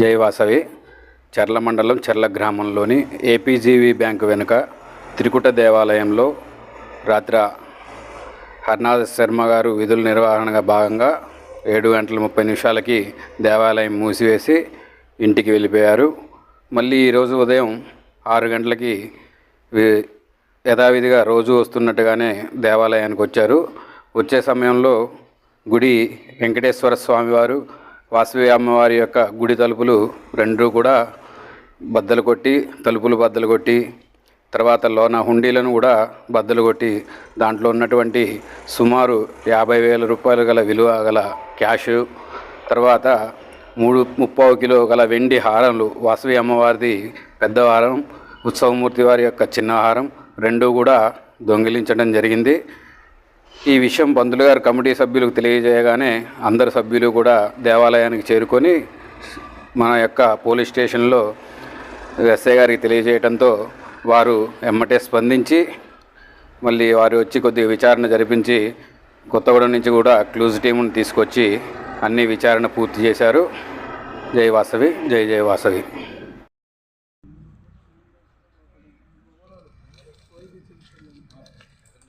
జయవాసవి చర్ల మండలం చర్ల గ్రామంలోని ఏపీజీవి బ్యాంకు వెనుక త్రికుట దేవాలయంలో రాత్రి హర్నాథ్ శర్మ గారు విధుల నిర్వహణగా భాగంగా ఏడు గంటల ముప్పై నిమిషాలకి దేవాలయం మూసివేసి ఇంటికి వెళ్ళిపోయారు. మళ్ళీ ఈరోజు ఉదయం ఆరు గంటలకి యథావిధిగా రోజు వస్తున్నట్టుగానే దేవాలయానికి వచ్చారు. వచ్చే సమయంలో గుడి వెంకటేశ్వర స్వామివారు వాసవి అమ్మవారి యొక్క గుడి తలుపులు రెండు కూడా బద్దలు కొట్టి తలుపులు బద్దలు కొట్టి తర్వాత లోన హుండీలను కూడా బద్దలు కొట్టి దాంట్లో ఉన్నటువంటి సుమారు యాభై వేల రూపాయలు గల విలువ గల క్యాష్ తర్వాత మూడు ముప్పావు కిలో గల వెండి హారంలు వాసవి అమ్మవారిది పెద్ద హారం ఉత్సవమూర్తి వారి యొక్క చిన్న హారం రెండు కూడా దొంగిలించడం జరిగింది. ఈ విషయం పంతులు గారు కమిటీ సభ్యులకు తెలియజేయగానే అందరు సభ్యులు కూడా దేవాలయానికి చేరుకొని మన యొక్క పోలీస్ స్టేషన్లో ఎస్ఐ గారికి తెలియజేయడంతో వారు ఎమ్మటే స్పందించి మళ్ళీ వారు వచ్చి కొద్దిగా విచారణ జరిపించి కొత్తగూడెం నుంచి కూడా క్లూజ్ టీంను తీసుకొచ్చి అన్ని విచారణ పూర్తి చేశారు. జై వాసవి జై జై వాసవి.